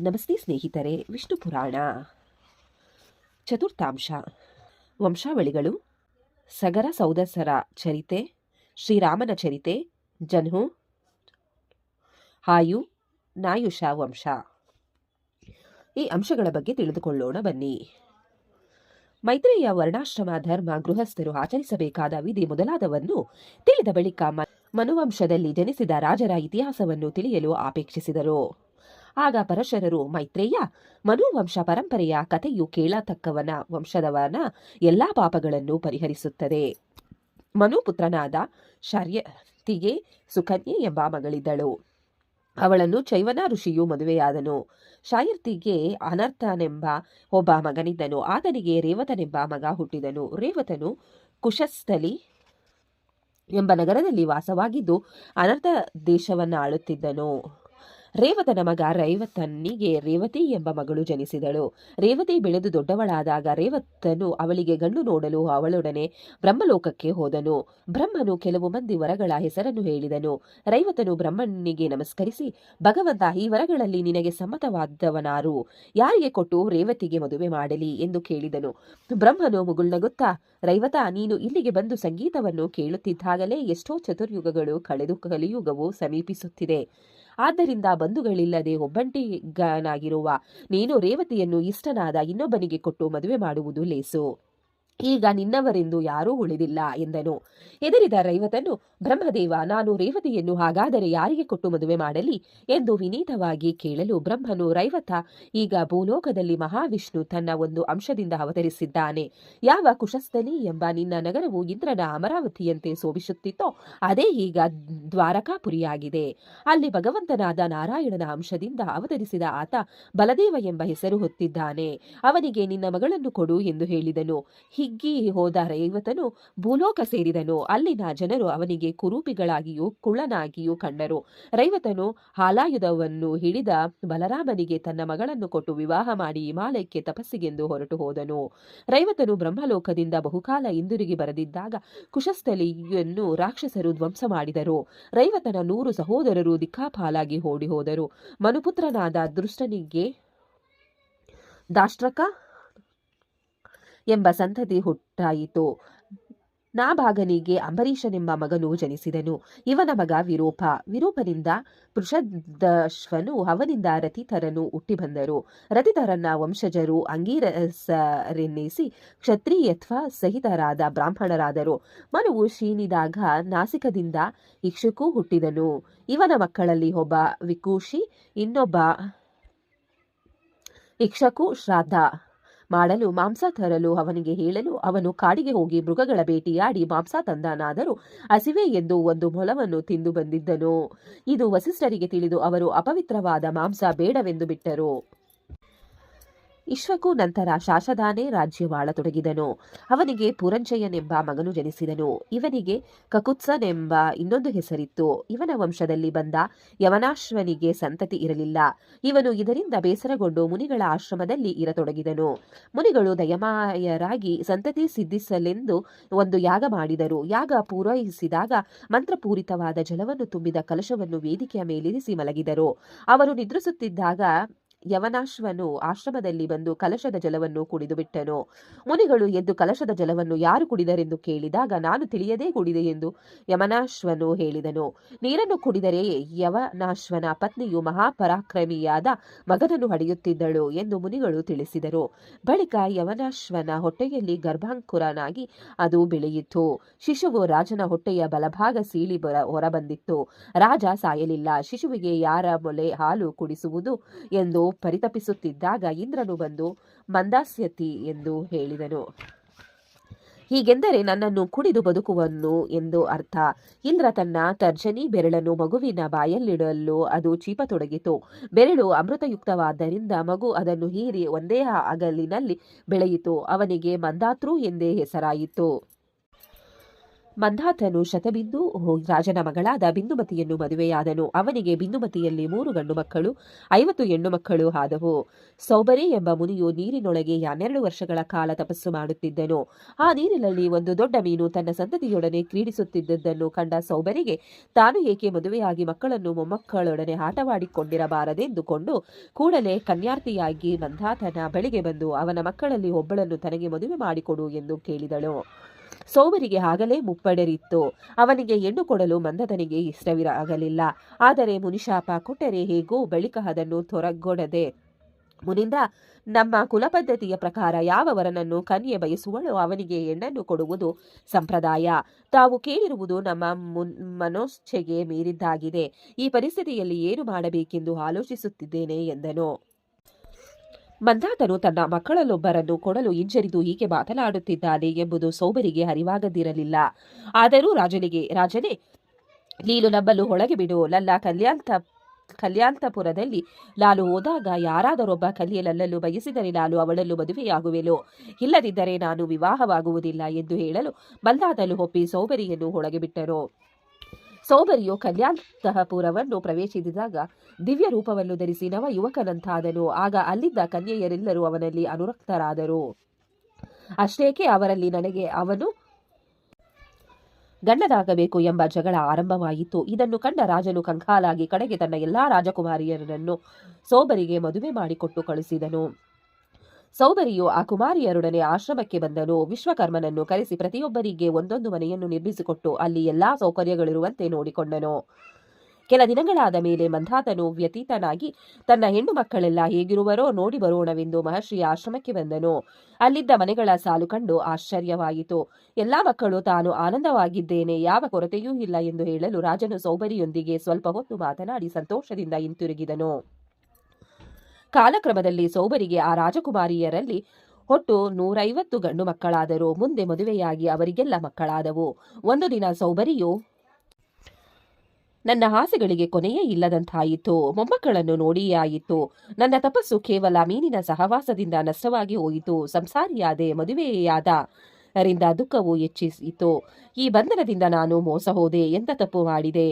ನಮಸ್ತೆ ಸ್ನೇಹಿತರೆ, ವಿಷ್ಣು ಪುರಾಣ. ಚತುರ್ಥಾಂಶ. ವಂಶಾವಳಿಗಳು. ಸಗರ ಸೌದಸರ ಚರಿತೆ, ಶ್ರೀರಾಮನ ಚರಿತೆ, ಜನ್ಹು, ಹಾಯು, ನಾಯುಷ ವಂಶ. ಈ ಅಂಶಗಳ ಬಗ್ಗೆ ತಿಳಿದುಕೊಳ್ಳೋಣ, ಬನ್ನಿ. ಮೈತ್ರೇಯ ವರ್ಣಾಶ್ರಮ ಧರ್ಮ ಗೃಹಸ್ಥರು ಆಚರಿಸಬೇಕಾದ ವಿಧಿ ಮೊದಲಾದವನ್ನು ತಿಳಿದ ಬಳಿಕ ಮನುವಂಶದಲ್ಲಿ ಜನಿಸಿದ ರಾಜರ ಇತಿಹಾಸವನ್ನು ತಿಳಿಯಲು ಅಪೇಕ್ಷಿಸಿದರು. ಆಗ ಪರಶರರು ಮೈತ್ರೇಯ ಮನುವಂಶ ಪರಂಪರೆಯ ಕಥೆಯು ಕೇಳತಕ್ಕವನ ವಂಶದವನ ಎಲ್ಲಾ ಪಾಪಗಳನ್ನು ಪರಿಹರಿಸುತ್ತದೆ. ಮನುಪುತ್ರನಾದ ಶರ್ಯತಿಗೆ ಸುಕನ್ಯೆ ಎಂಬ ಮಗಳಿದ್ದಳು. ಅವಳನ್ನು ಚೈವನ ಋಷಿಯು ಮದುವೆಯಾದನು. ಶಾಯರ್ತಿಗೆ ಅನರ್ಥನೆಂಬ ಒಬ್ಬ ಮಗನಿದ್ದನು. ಆತನಿಗೆ ರೇವತನೆಂಬ ಮಗ ಹುಟ್ಟಿದನು. ರೇವತನು ಕುಶಸ್ಥಲಿ ಎಂಬ ನಗರದಲ್ಲಿ ವಾಸವಾಗಿದ್ದು ಅನರ್ಥ ದೇಶವನ್ನು ಆಳುತ್ತಿದ್ದನು ರೇವತನ ಮಗ ರೇವತನಿಗೆ ರೇವತಿ ಎಂಬ ಮಗಳು ಜನಿಸಿದಳು. ರೇವತಿ ಬೆಳೆದು ದೊಡ್ಡವಳಾದಾಗ ರೇವತನು ಅವಳಿಗೆ ಗಂಡು ನೋಡಲು ಅವಳೊಡನೆ ಬ್ರಹ್ಮಲೋಕಕ್ಕೆ ಹೋದನು. ಬ್ರಹ್ಮನು ಕೆಲವು ಮಂದಿ ವರಗಳ ಹೆಸರನ್ನು ಹೇಳಿದನು. ರೈವತನು ಬ್ರಹ್ಮನಿಗೆ ನಮಸ್ಕರಿಸಿ, ಭಗವಂತ ಈ ವರಗಳಲ್ಲಿ ನಿನಗೆ ಸಮ್ಮತವಾದವನಾರು. ಯಾರಿಗೆ ಕೊಟ್ಟು ರೇವತಿಗೆ ಮದುವೆ ಮಾಡಲಿ ಎಂದು ಕೇಳಿದನು. ಬ್ರಹ್ಮನು ಮುಗುಳ್ನಗುತ್ತಾ, ರೈವತ, ನೀನು ಇಲ್ಲಿಗೆ ಬಂದು ಸಂಗೀತವನ್ನು ಕೇಳುತ್ತಿದ್ದಾಗಲೇ ಎಷ್ಟೋ ಚತುರ್ಯುಗಗಳು ಕಳೆದು ಕಲಿಯುಗವು ಸಮೀಪಿಸುತ್ತಿದೆ. ಆದ್ದರಿಂದ ಬಂಧುಗಳಿಲ್ಲದೆ ಒಬ್ಬಂಟಿಗನಾಗಿರುವ ನೀನು ರೇವತಿಯನ್ನು ಇಷ್ಟನಾದ ಇನ್ನೊಬ್ಬನಿಗೆ ಕೊಟ್ಟು ಮದುವೆ ಮಾಡುವುದು ಲೇಸು. ಈಗ ನಿನ್ನವರೆಂದು ಯಾರೂ ಉಳಿದಿಲ್ಲ ಎಂದನು. ಹೆದರಿದ ರೈವತನು, ಬ್ರಹ್ಮದೇವ, ನಾನು ರೇವತಿಯನ್ನು ಹಾಗಾದರೆ ಯಾರಿಗೆ ಕೊಟ್ಟು ಮದುವೆ ಮಾಡಲಿ ಎಂದು ವಿನೀತವಾಗಿ ಕೇಳಲು ಬ್ರಹ್ಮನು ರೈವತ, ಈಗ ಭೂಲೋಕದಲ್ಲಿ ಮಹಾವಿಷ್ಣು ತನ್ನ ಒಂದು ಅಂಶದಿಂದ ಅವತರಿಸಿದ್ದಾನೆ. ಯಾವ ಕುಶಸ್ಥಲಿ ಎಂಬ ನಿನ್ನ ನಗರವು ಇಂದ್ರನ ಅಮರಾವತಿಯಂತೆ ಶೋಭಿಸುತ್ತಿತ್ತೋ, ಅದೇ ಈಗ ದ್ವಾರಕಾಪುರಿಯಾಗಿದೆ. ಅಲ್ಲಿ ಭಗವಂತನಾದ ನಾರಾಯಣನ ಅಂಶದಿಂದ ಅವತರಿಸಿದ ಆತ ಬಲದೇವ ಎಂಬ ಹೆಸರು ಹೊತ್ತಿದ್ದಾನೆ. ಅವನಿಗೆ ನಿನ್ನ ಮಗಳನ್ನು ಕೊಡು ಎಂದು ಹೇಳಿದನು. ಹಿಗ್ಗಿ ಹೋದ ರೇವತನು ಭೂಲೋಕ ಸೇರಿದನು. ಅಲ್ಲಿನ ಜನರು ಅವನಿಗೆ ಕುರೂಪಿಗಳಾಗಿಯೂ ಕುಳ್ಳನಾಗಿಯೂ ಕಂಡರು. ರೈವತನು ಹಾಲಾಯುಧವನ್ನು ಹಿಡಿದ ಬಲರಾಮನಿಗೆ ತನ್ನ ಮಗಳನ್ನು ಕೊಟ್ಟು ವಿವಾಹ ಮಾಡಿ ಹಿಮಾಲಯಕ್ಕೆ ತಪಸ್ಸಿಗೆಂದು ಹೊರಟು ಹೋದನು. ರೈವತನು ಬ್ರಹ್ಮಲೋಕದಿಂದ ಬಹುಕಾಲ ಹಿಂದಿರುಗಿ ಬರೆದಿದ್ದಾಗ ಕುಶಸ್ಥಲಿಯನ್ನು ರಾಕ್ಷಸರು ಧ್ವಂಸ ಮಾಡಿದರು. ರೈವತನ ನೂರು ಸಹೋದರರು ದಿಕ್ಕಾಪಾಲಾಗಿ ಓಡಿ ಹೋದರು ಮನುಪುತ್ರನಾದ ದೃಷ್ಟನಿಗೆ ದಾಷ್ಟ್ರಕ ಎಂಬ ಸಂತತಿ ಹುಟ್ಟಾಯಿತು. ನಾಭಾಗನಿಗೆ ಅಂಬರೀಷನೆಂಬ ಮಗನು ಜನಿಸಿದನು. ಇವನ ಮಗ ವಿರೂಪ. ವಿರೂಪನಿಂದ ಪೃಷದಶ್ವನು ಅವನಿಂದ ರತಿಥರನು ಹುಟ್ಟಿ ಬಂದರು ರತಿತರನ್ನ ವಂಶಜರು ಅಂಗೀರಸರೆನ್ನಿಸಿ ಕ್ಷತ್ರಿಯತ್ವ ಸಹಿತರಾದ ಬ್ರಾಹ್ಮಣರಾದರು. ಮನುವು ಕ್ಷೀಣಿದಾಗ ನಾಸಿಕದಿಂದ ಇಕ್ಷುಕು ಹುಟ್ಟಿದನು. ಇವನ ಮಕ್ಕಳಲ್ಲಿ ಒಬ್ಬ ವಿಕೂಶಿ, ಇನ್ನೊಬ್ಬ ಇಕ್ಷಕು ಶ್ರಾದ್ದ ಮಾಡಲು, ಮಾಂಸ ತರಲು, ಅವನಿಗೆ ಹೇಳಲು, ಅವನು ಕಾಡಿಗೆ ಹೋಗಿ ಮೃಗಗಳ ಭೇಟಿಯಾಡಿ ಮಾಂಸ ತಂದನಾದರೂ ಹಸಿವೆ ಎಂದು ಒಂದು ಮೊಲವನ್ನು ತಿಂದು ಬಂದಿದ್ದನು. ಇದು ವಸಿಷ್ಠರಿಗೆ ತಿಳಿದು ಅವರು ಅಪವಿತ್ರವಾದ ಮಾಂಸ ಬೇಡವೆಂದು ಬಿಟ್ಟರು. ಇಶ್ವಕು ನಂತರ ಶಾಸದಾನೇ ರಾಜ್ಯವಾಳತೊಡಗಿದನು ಅವನಿಗೆ ಪುರಂಜಯನೆಂಬ ಮಗನು ಜನಿಸಿದನು. ಇವನಿಗೆ ಕಕುತ್ಸನೆಂಬ ಇನ್ನೊಂದು ಹೆಸರಿತ್ತು. ಇವನ ವಂಶದಲ್ಲಿ ಬಂದ ಯವನಾಶ್ವನಿಗೆ ಸಂತತಿ ಇರಲಿಲ್ಲ. ಇವನು ಇದರಿಂದ ಬೇಸರಗೊಂಡು ಮುನಿಗಳ ಆಶ್ರಮದಲ್ಲಿ ಇರತೊಡಗಿದನು. ಮುನಿಗಳು ದಯಮಾಯರಾಗಿ ಸಂತತಿ ಸಿದ್ಧಿಸಲೆಂದು ಒಂದು ಯಾಗ ಮಾಡಿದರು. ಯಾಗ ಪೂರೈಸಿದಾಗ ಮಂತ್ರಪೂರಿತವಾದ ಜಲವನ್ನು ತುಂಬಿದ ಕಲಶವನ್ನು ವೇದಿಕೆಯ ಮೇಲಿರಿಸಿ ಮಲಗಿದರು. ಅವರು ನಿದ್ರಿಸುತ್ತಿದ್ದಾಗ ಯವನಾಶ್ವನು ಆಶ್ರಮದಲ್ಲಿ ಬಂದು ಕಲಶದ ಜಲವನ್ನು ಕುಡಿದು ಬಿಟ್ಟನು. ಮುನಿಗಳು ಎದ್ದು ಕಲಶದ ಜಲವನ್ನು ಯಾರು ಕುಡಿದರೆಂದು ಕೇಳಿದಾಗ, ನಾನು ತಿಳಿಯದೇ ಕುಡಿದೆ ಎಂದು ಯಮನಾಶ್ವನು ಹೇಳಿದನು. ನೀರನ್ನು ಕುಡಿದರೆ ಯವನಾಶ್ವನ ಪತ್ನಿಯು ಮಹಾಪರಾಕ್ರಮಿಯಾದ ಮಗನನ್ನು ಹಡೆಯುತ್ತಿದ್ದಳು ಎಂದು ಮುನಿಗಳು ತಿಳಿಸಿದರು. ಬಳಿಕ ಯವನಾಶ್ವನ ಹೊಟ್ಟೆಯಲ್ಲಿ ಗರ್ಭಾಂಕುರನಾಗಿ ಅದು ಬೆಳೆಯಿತು. ಶಿಶುವು ರಾಜನ ಹೊಟ್ಟೆಯ ಬಲಭಾಗ ಸೀಳಿ ಬರ ಹೊರಬಂದಿತ್ತು. ರಾಜ ಸಾಯಲಿಲ್ಲ. ಶಿಶುವಿಗೆ ಯಾರ ಮೊಲೆ ಹಾಲು ಕುಡಿಸುವುದು ಎಂದು ಪರಿತಪಿಸುತ್ತಿದ್ದಾಗ ಇಂದ್ರನು ಬಂದು, ಮಂದಾಸ್ಯತಿ ಎಂದು ಹೇಳಿದನು. ಹೀಗೆಂದರೆ ನನ್ನನ್ನು ಕುಡಿದು ಬದುಕುವನು ಎಂದು ಅರ್ಥ. ಇಂದ್ರ ತನ್ನ ತರ್ಜನಿ ಬೆರಳನ್ನು ಮಗುವಿನ ಬಾಯಲ್ಲಿಡಲು ಅದು ಚೀಪತೊಡಗಿತು. ಬೆರಳು ಅಮೃತಯುಕ್ತವಾದ್ದರಿಂದ ಮಗು ಅದನ್ನು ಹೀರಿ ಒಂದೇ ಅಗಲಿನಲ್ಲಿ ಬೆಳೆಯಿತು. ಅವನಿಗೆ ಮಂದಾತ್ರು ಎಂದೇ ಹೆಸರಾಯಿತು. ಮಂಧಾತನು ಶತಬಿಂದು ರಾಜನ ಮಗಳಾದ ಬಿಂದುಮತಿಯನ್ನು ಮದುವೆಯಾದನು. ಅವನಿಗೆ ಬಿಂದುಮತಿಯಲ್ಲಿ ಮೂರು ಗಂಡು ಮಕ್ಕಳು, ಐವತ್ತು ಹೆಣ್ಣು ಮಕ್ಕಳು ಆದವು. ಸೌಬರಿ ಎಂಬ ಮುನಿಯು ನೀರಿನೊಳಗೆ ಹನ್ನೆರಡು ವರ್ಷಗಳ ಕಾಲ ತಪಸ್ಸು ಮಾಡುತ್ತಿದ್ದನು. ಆ ನೀರಿನಲ್ಲಿ ಒಂದು ದೊಡ್ಡ ಮೀನು ತನ್ನ ಸಂತತಿಯೊಡನೆ ಕ್ರೀಡಿಸುತ್ತಿದ್ದುದನ್ನು ಕಂಡ ಸೌಬರಿಗೆ ತಾನು ಏಕೆ ಮದುವೆಯಾಗಿ ಮಕ್ಕಳನ್ನು ಮೊಮ್ಮಕ್ಕಳೊಡನೆ ಆಟವಾಡಿಕೊಂಡಿರಬಾರದೆಂದುಕೊಂಡು ಕೂಡಲೇ ಕನ್ಯಾರ್ಥಿಯಾಗಿ ಮಂಧಾತನ ಬಳಿಗೆ ಬಂದು ಅವನ ಮಕ್ಕಳಲ್ಲಿ ಒಬ್ಬಳನ್ನು ತನಗೆ ಮದುವೆ ಮಾಡಿಕೊಡು ಎಂದು ಕೇಳಿದಳು. ಸೋಮರಿಗೆ ಆಗಲೇ ಮುಪ್ಪಡೆರಿತ್ತು ಅವನಿಗೆ ಹೆಣ್ಣು ಕೊಡಲು ಮಂದದನಿಗೆ ಇಷ್ಟವಿರಾಗಲಿಲ್ಲ ಆದರೆ ಮುನಿಶಾಪ ಕೊಟ್ಟರೆ ಹೇಗೋ ಬಳಿಕ ಅದನ್ನು ತೊರಗೊಡದೆ, ಮುನಿಂದ, ನಮ್ಮ ಕುಲಪದ್ಧತಿಯ ಪ್ರಕಾರ ಯಾವ ವರನನ್ನು ಕನ್ಯೆ ಬಯಸುವಳೋ ಅವನಿಗೆ ಹೆಣ್ಣನ್ನು ಕೊಡುವುದು ಸಂಪ್ರದಾಯ. ತಾವು ಕೇಳಿರುವುದು ನಮ್ಮ ಮುನ್, ಮನೋಚ್ಛೆಗೆ ಮೀರಿದ್ದಾಗಿದೆ. ಈ ಪರಿಸ್ಥಿತಿಯಲ್ಲಿ ಏನು ಮಾಡಬೇಕೆಂದು ಆಲೋಚಿಸುತ್ತಿದ್ದೇನೆ ಎಂದನು. ಮಂದಾತನು ತನ್ನ ಮಕ್ಕಳಲ್ಲೊಬ್ಬರನ್ನು ಕೊಡಲು ಹಿಂಜರಿದು ಹೀಗೆ ಮಾತನಾಡುತ್ತಿದ್ದಾನೆ ಎಂಬುದು ಸೋಬರಿಗೆ ಅರಿವಾಗದಿರಲಿಲ್ಲ. ಆದರೂ ರಾಜನಿಗೆ, ರಾಜನೇ, ನೀನು ನಂಬಲು ಒಳಗೆ ಬಿಡು. ಲಲ್ಲ ಕಲ್ಯಾಂತ ಕಲ್ಯಾಂತಪುರದಲ್ಲಿ ನಾನು ಹೋದಾಗ ಯಾರಾದರೊಬ್ಬ ಕಲಿಯಲಲ್ಲಲು ಬಯಸಿದರೆ ನಾನು ಅವಳನ್ನು ಮದುವೆಯಾಗುವೆನು. ಇಲ್ಲದಿದ್ದರೆ ನಾನು ವಿವಾಹವಾಗುವುದಿಲ್ಲ ಎಂದು ಹೇಳಲು ಮಂದಾತನು ಒಪ್ಪಿ ಸೌಬರಿಯನ್ನು ಒಳಗೆ ಬಿಟ್ಟರು ಸೌಬರಿಯು ಕನ್ಯಾಂತಹಪುರವನ್ನು ಪ್ರವೇಶಿಸಿದಾಗ ದಿವ್ಯ ರೂಪವನ್ನು ಧರಿಸಿ ನವ ಯುವಕನಂತಾದನು ಆಗ ಅಲ್ಲಿದ್ದ ಕನ್ಯೆಯರೆಲ್ಲರೂ ಅವನಲ್ಲಿ ಅನುರಕ್ತರಾದರು. ಅಷ್ಟೇಕೆ ಅವರಲ್ಲಿ ನನಗೆ ಅವನು ಗಂಡನಾಗಬೇಕು ಎಂಬ ಜಗಳ ಆರಂಭವಾಯಿತು. ಇದನ್ನು ಕಂಡ ರಾಜನು ಕಂಕಾಲಾಗಿ ಕಡೆಗೆ ತನ್ನ ಎಲ್ಲಾ ರಾಜಕುಮಾರಿಯರನ್ನು ಸೋಬರಿಗೆ ಮದುವೆ ಮಾಡಿಕೊಟ್ಟು ಕಳುಹಿಸಿದನು. ಸೌಬರಿಯು ಆ ಕುಮಾರಿಯರೊಡನೆ ಆಶ್ರಮಕ್ಕೆ ಬಂದನು. ವಿಶ್ವಕರ್ಮನನ್ನು ಕರೆಸಿ ಪ್ರತಿಯೊಬ್ಬರಿಗೆ ಒಂದೊಂದು ಮನೆಯನ್ನು ನಿರ್ಮಿಸಿಕೊಟ್ಟು ಅಲ್ಲಿ ಎಲ್ಲಾ ಸೌಕರ್ಯಗಳಿರುವಂತೆ ನೋಡಿಕೊಂಡನು. ಕೆಲ ದಿನಗಳಾದ ಮೇಲೆ ಮಂಧಾತನು ವ್ಯತೀತನಾಗಿ, ತನ್ನ ಹೆಣ್ಣು ಮಕ್ಕಳೆಲ್ಲ ಹೇಗಿರುವರೋ ನೋಡಿ ಬರೋಣವೆಂದು ಮಹರ್ಷಿಯ ಆಶ್ರಮಕ್ಕೆ ಬಂದನು. ಅಲ್ಲಿದ್ದ ಮನೆಗಳ ಸಾಲು ಕಂಡು ಆಶ್ಚರ್ಯವಾಯಿತು. ಎಲ್ಲಾ ಮಕ್ಕಳು ತಾನು ಆನಂದವಾಗಿದ್ದೇನೆ, ಯಾವ ಕೊರತೆಯೂ ಇಲ್ಲ ಎಂದು ಹೇಳಲು ರಾಜನು ಸೌಬರಿಯೊಂದಿಗೆ ಸ್ವಲ್ಪ ಹೊತ್ತು ಮಾತನಾಡಿ ಸಂತೋಷದಿಂದ ಹಿಂತಿರುಗಿದನು. ಕಾಲಕ್ರಮದಲ್ಲಿ ಸೋಬರಿಗೆ ಆ ರಾಜಕುಮಾರಿಯರಲ್ಲಿ ಒಟ್ಟು ನೂರೈವತ್ತು ಗಂಡು ಮಕ್ಕಳಾದರು. ಮುಂದೆ ಮದುವೆಯಾಗಿ ಅವರಿಗೆಲ್ಲ ಮಕ್ಕಳಾದವು. ಒಂದು ದಿನ ಸೌಬರಿಯು ನನ್ನ ಹಾಸೆಗಳಿಗೆ ಕೊನೆಯೇ ಇಲ್ಲದಂತಾಯಿತು. ಮೊಮ್ಮಕ್ಕಳನ್ನು ನೋಡಿಯೇ ಆಯಿತು ನನ್ನ ತಪಸ್ಸು ಕೇವಲ ಮೀನಿನ ಸಹವಾಸದಿಂದ ನಷ್ಟವಾಗಿ ಹೋಯಿತು. ಸಂಸಾರಿಯಾದೆ ಮದುವೆಯಾದ ರಿಂದ ದುಃಖವು ಹೆಚ್ಚಿಸಿತು. ಈ ಬಂಧನದಿಂದ ನಾನು ಮೋಸ ಹೋದೆ ಎಂತ ತಪ್ಪು ಮಾಡಿದೆ.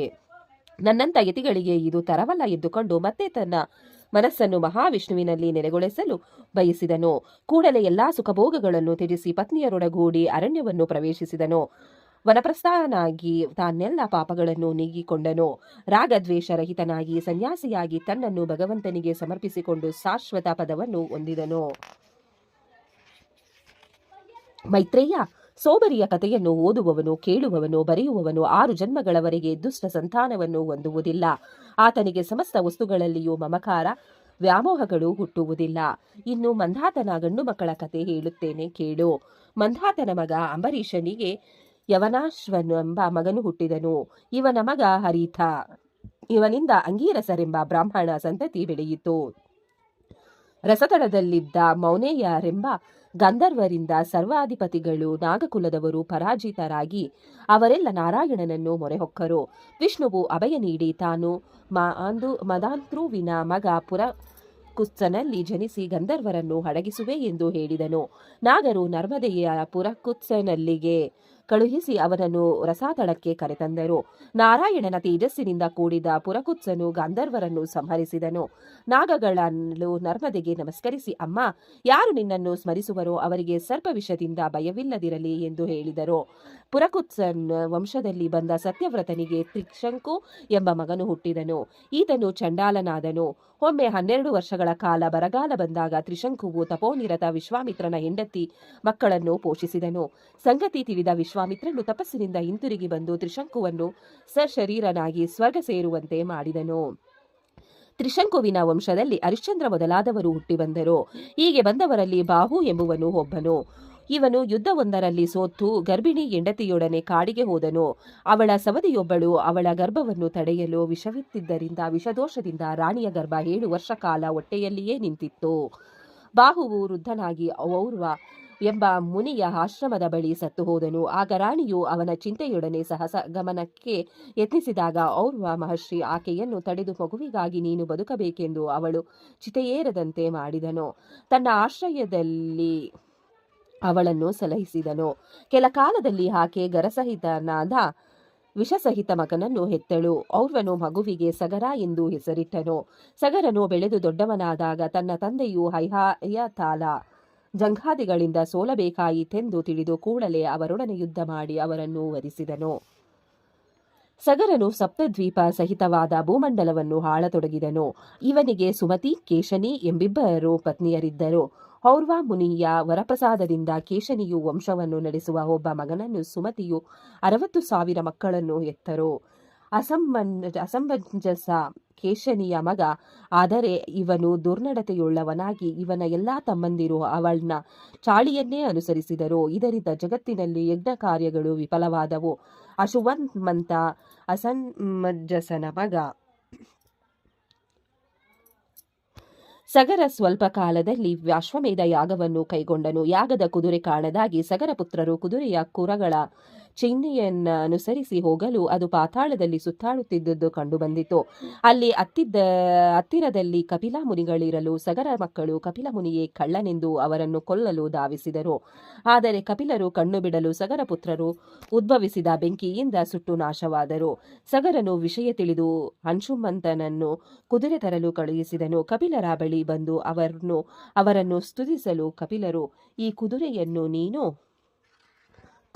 ನನ್ನಂತ ಯತಿಗಳಿಗೆ ಇದು ತರವಲ್ಲ ಎಂದುಕೊಂಡು ಮತ್ತೆ ತನ್ನ ಮನಸ್ಸನ್ನು ಮಹಾವಿಷ್ಣುವಿನಲ್ಲಿ ನೆಲೆಗೊಳಿಸಲು ಬಯಸಿದನು. ಕೂಡಲೇ ಎಲ್ಲಾ ಸುಖಭೋಗಗಳನ್ನು ತ್ಯಜಿಸಿ ಪತ್ನಿಯರೊಡಗೂಡಿ ಅರಣ್ಯವನ್ನು ಪ್ರವೇಶಿಸಿದನು. ವನಪ್ರಸ್ಥಾನಾಗಿ ತಾನೆಲ್ಲ ಪಾಪಗಳನ್ನು ನೀಗಿಕೊಂಡನು. ರಾಗದ್ವೇಷರಹಿತನಾಗಿ ಸನ್ಯಾಸಿಯಾಗಿ ತನ್ನನ್ನು ಭಗವಂತನಿಗೆ ಸಮರ್ಪಿಸಿಕೊಂಡು ಶಾಶ್ವತ ಪದವನ್ನು ಹೊಂದಿದನು. ಮೈತ್ರೇಯ ಸೋಬರಿಯ ಕಥೆಯನ್ನು ಓದುವವನು, ಕೇಳುವವನು, ಬರೆಯುವವನು ಆರು ಜನ್ಮಗಳವರೆಗೆ ದುಷ್ಟ ಸಂತಾನವನ್ನು ಹೊಂದುವುದಿಲ್ಲ. ಆತನಿಗೆ ಸಮಸ್ತ ವಸ್ತುಗಳಲ್ಲಿಯೂ ಮಮಕಾರ, ವ್ಯಾಮೋಹಗಳು ಹುಟ್ಟುವುದಿಲ್ಲ. ಇನ್ನು ಮಂಧಾತನ ಗಂಡು ಮಕ್ಕಳ ಕತೆ ಹೇಳುತ್ತೇನೆ ಕೇಳು. ಮಂಧಾತನ ಮಗ ಅಂಬರೀಷನಿಗೆ ಯವನಾಶ್ವನೆಂಬ ಮಗನು ಹುಟ್ಟಿದನು. ಇವನ ಮಗ ಹರಿಥ ಇವನಿಂದ ಅಂಗೀರಸರೆಂಬ ಬ್ರಾಹ್ಮಣ ಸಂತತಿ ಬೆಳೆಯಿತು. ರಸತಳದಲ್ಲಿದ್ದ ಮೌನೇಯರೆಂಬ ಗಂಧರ್ವರಿಂದ ಸರ್ವಾಧಿಪತಿಗಳು ನಾಗಕುಲದವರು ಪರಾಜಿತರಾಗಿ ಅವರೆಲ್ಲ ನಾರಾಯಣನನ್ನು ಮೊರೆಹೊಕ್ಕರು. ವಿಷ್ಣುವು ಅಭಯ ನೀಡಿ ತಾನು ಮಾಂದು ಮದಾಂತ್ರುವಿನ ಮಗ ಪುರ ಕುತ್ಸನಲ್ಲಿ ಜನಿಸಿ ಗಂಧರ್ವರನ್ನು ಅಡಗಿಸುವೆ ಎಂದು ಹೇಳಿದನು. ನಾಗರು ನರ್ಮದೆಯ ಪುರಕುತ್ಸನಲ್ಲಿಗೆ ಕಳುಹಿಸಿ ಅವನನ್ನು ರಸಾತಳಕ್ಕೆ ಕರೆತಂದರು. ನಾರಾಯಣನ ತೇಜಸ್ಸಿನಿಂದ ಕೂಡಿದ ಪುರಕುತ್ಸನು ಗಂಧರ್ವರನ್ನು ಸಂಹರಿಸಿದನು. ನಾಗಗಳನ್ನು ನರ್ಮದೆಗೆ ನಮಸ್ಕರಿಸಿ, ಅಮ್ಮ, ಯಾರು ನಿನ್ನನ್ನು ಸ್ಮರಿಸುವರೋ ಅವರಿಗೆ ಸರ್ಪವಿಷದಿಂದ ಭಯವಿಲ್ಲದಿರಲಿ ಎಂದು ಹೇಳಿದರು. ಪುರಕುತ್ಸನ್ ವಂಶದಲ್ಲಿ ಬಂದ ಸತ್ಯವ್ರತನಿಗೆ ತ್ರಿಶಂಕು ಎಂಬ ಮಗನು ಹುಟ್ಟಿದನು. ಈತನು ಚಂಡಾಲನಾದನು. ಒಮ್ಮೆ ಹನ್ನೆರಡು ವರ್ಷಗಳ ಕಾಲ ಬರಗಾಲ ಬಂದಾಗ ತ್ರಿಶಂಕುವು ತಪೋನಿರತ ವಿಶ್ವಾಮಿತ್ರನ ಹೆಂಡತಿ ಮಕ್ಕಳನ್ನು ಪೋಷಿಸಿದನು. ಸಂಗತಿ ತಿಳಿದ ವಿಶ್ವಾಮಿತ್ರನು ತಪಸ್ಸಿನಿಂದ ಹಿಂತಿರುಗಿ ಬಂದು ತ್ರಿಶಂಕುವನ್ನು ಸಶರೀರನಾಗಿ ಸ್ವರ್ಗ ಸೇರುವಂತೆ ಮಾಡಿದನು. ತ್ರಿಶಂಕುವಿನ ವಂಶದಲ್ಲಿ ಹರಿಶ್ಚಂದ್ರ ಮೊದಲಾದವರು ಹುಟ್ಟಿ ಬಂದರು. ಹೀಗೆ ಬಂದವರಲ್ಲಿ ಬಾಹು ಎಂಬುವನು ಒಬ್ಬನು. ಇವನು ಯುದ್ಧವೊಂದರಲ್ಲಿ ಸೋತು ಗರ್ಭಿಣಿ ಹೆಂಡತಿಯೊಡನೆ ಕಾಡಿಗೆ ಹೋದನು. ಅವಳ ಸವದಿಯೊಬ್ಬಳು ಅವಳ ಗರ್ಭವನ್ನು ತಡೆಯಲು ವಿಷವಿತ್ತಿದ್ದರಿಂದ ವಿಷದೋಷದಿಂದ ರಾಣಿಯ ಗರ್ಭ ಏಳು ವರ್ಷ ಕಾಲ ಹೊಟ್ಟೆಯಲ್ಲಿಯೇ ನಿಂತಿತ್ತು. ಬಾಹುವು ವೃದ್ಧನಾಗಿ ಔರ್ವ ಎಂಬ ಮುನಿಯ ಆಶ್ರಮದ ಬಳಿ ಸತ್ತು ಹೋದನು. ಆಗ ರಾಣಿಯು ಅವನ ಚಿಂತೆಯೊಡನೆ ಸಹಸ ಗಮನಕ್ಕೆ ಯತ್ನಿಸಿದಾಗ ಔರ್ವ ಮಹರ್ಷಿ ಆಕೆಯನ್ನು ತಡೆದು ಮಗುವಿಗಾಗಿ ನೀನು ಬದುಕಬೇಕೆಂದು ಅವಳು ಚಿತೆಯೇರದಂತೆ ಮಾಡಿದನು. ತನ್ನ ಆಶ್ರಯದಲ್ಲಿ ಅವಳನ್ನು ಸಲಹಿಸಿದನು. ಕೆಲ ಕಾಲದಲ್ಲಿ ಆಕೆ ಗರಸಹಿತನಾದ ವಿಷಸಹಿತ ಮಗನನ್ನು ಹೆತ್ತಳು. ಔರ್ವನು ಮಗುವಿಗೆ ಸಗರ ಎಂದು ಹೆಸರಿಟ್ಟನು. ಸಗರನು ಬೆಳೆದು ದೊಡ್ಡವನಾದಾಗ ತನ್ನ ತಂದೆಯು ಹೈಹಾಯತಾಲ ಜಂಘಾದಿಗಳಿಂದ ಸೋಲಬೇಕಾಯಿತೆಂದು ತಿಳಿದು ಕೂಡಲೇ ಅವರೊಡನೆ ಯುದ್ಧ ಮಾಡಿ ಅವರನ್ನು ವರಿಸಿದನು ಸಗರನು ಸಪ್ತದ್ವೀಪ ಸಹಿತವಾದ ಭೂಮಂಡಲವನ್ನು ಹಾಳತೊಡಗಿದನು. ಇವನಿಗೆ ಸುಮತಿ, ಕೇಶನಿ ಎಂಬಿಬ್ಬರು ಪತ್ನಿಯರಿದ್ದರು. ಔರ್ವ ಮುನಿಯ ವರಪ್ರಸಾದದಿಂದ ಕೇಶನಿಯು ವಂಶವನ್ನು ನಡೆಸುವ ಒಬ್ಬ ಮಗನನ್ನು ಸುಮತಿಯು ಅರವತ್ತು ಸಾವಿರ ಮಕ್ಕಳನ್ನು ಎತ್ತರು ಅಸಮಂಜಸ ಕೇಶನಿಯ ಮಗ. ಆದರೆ ಇವನು ದುರ್ನಡತೆಯುಳ್ಳವನಾಗಿ ಇವನ ಎಲ್ಲಾ ತಮ್ಮಂದಿರು ಅವಳ್ನ ಚಾಳಿಯನ್ನೇ ಅನುಸರಿಸಿದರು. ಇದರಿಂದ ಜಗತ್ತಿನಲ್ಲಿ ಯಜ್ಞ ಕಾರ್ಯಗಳು ವಿಫಲವಾದವು. ಅಶುವಂತ ಅಸಮಂಜಸನ ಮಗ. ಸಗರ ಸ್ವಲ್ಪ ಕಾಲದಲ್ಲಿ ಅಶ್ವಮೇಧ ಯಾಗವನ್ನು ಕೈಗೊಂಡನು. ಯಾಗದ ಕುದುರೆ ಕಾಣದಾಗಿ ಸಗರ ಪುತ್ರರು ಕುದುರೆಯ ಕುರಗಳ ಚಿಹ್ನೆಯನ್ನ ಅನುಸರಿಸಿ ಹೋಗಲು ಅದು ಪಾತಾಳದಲ್ಲಿ ಸುತ್ತಾಡುತ್ತಿದ್ದುದು ಕಂಡುಬಂದಿತು ಅಲ್ಲಿ ಅತ್ತಿದ್ದ, ಹತ್ತಿರದಲ್ಲಿ ಕಪಿಲಾ ಮುನಿಗಳಿರಲು ಸಗರ ಮಕ್ಕಳು ಕಪಿಲ ಮುನಿಯೇ ಕಳ್ಳನೆಂದು ಅವರನ್ನು ಕೊಲ್ಲಲು ಧಾವಿಸಿದರು. ಆದರೆ ಕಪಿಲರು ಕಣ್ಣು ಬಿಡಲು ಸಗರ ಪುತ್ರರು ಉದ್ಭವಿಸಿದ ಬೆಂಕಿಯಿಂದ ಸುಟ್ಟು ನಾಶವಾದರು. ಸಗರನು ವಿಷಯ ತಿಳಿದು ಅಂಶುಮಂತನನ್ನು ಕುದುರೆ ತರಲು ಕಳುಹಿಸಿದನು. ಕಪಿಲರ ಬಳಿ ಬಂದು ಅವರನ್ನು ಅವರನ್ನು ಸ್ತುತಿಸಲು ಕಪಿಲರು, ಈ ಕುದುರೆಯನ್ನು ನೀನು